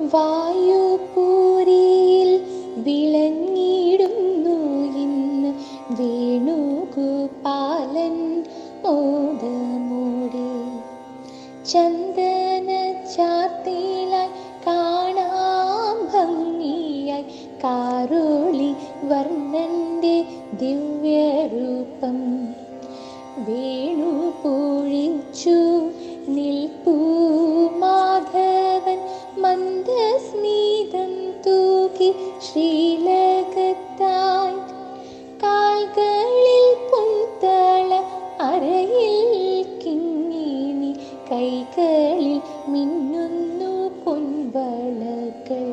വായുപൂരിയിൽ വിളങ്ങിടുന്നു ഇന്ന് വേണുഗോപാലൻ ഓതമൂടി ചന്ദന ചാർത്തിലായി കാണാം ഭംഗിയായി കാരോളി വർണന്റെ ദിവ്യരൂപം. വേണു പൊഴിച്ചു മിന്നുന്നു പൊൻവളകൾ.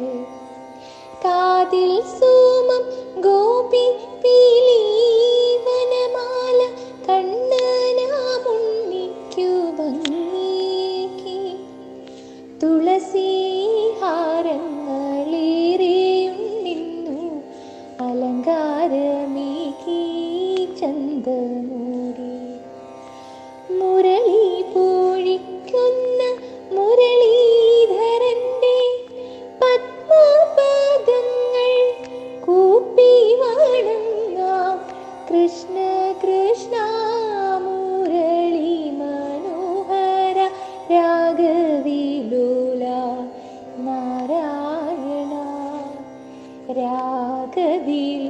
കാതിൽ സോമം ഗോപി പീലീവനമാല കണ്ണനാമുണ്ണിക്കു ഭംഗിക്ക് തുളസീഹാരങ്ങളേറെയും നിന്നു അലങ്കാര രാഗവിലുലാ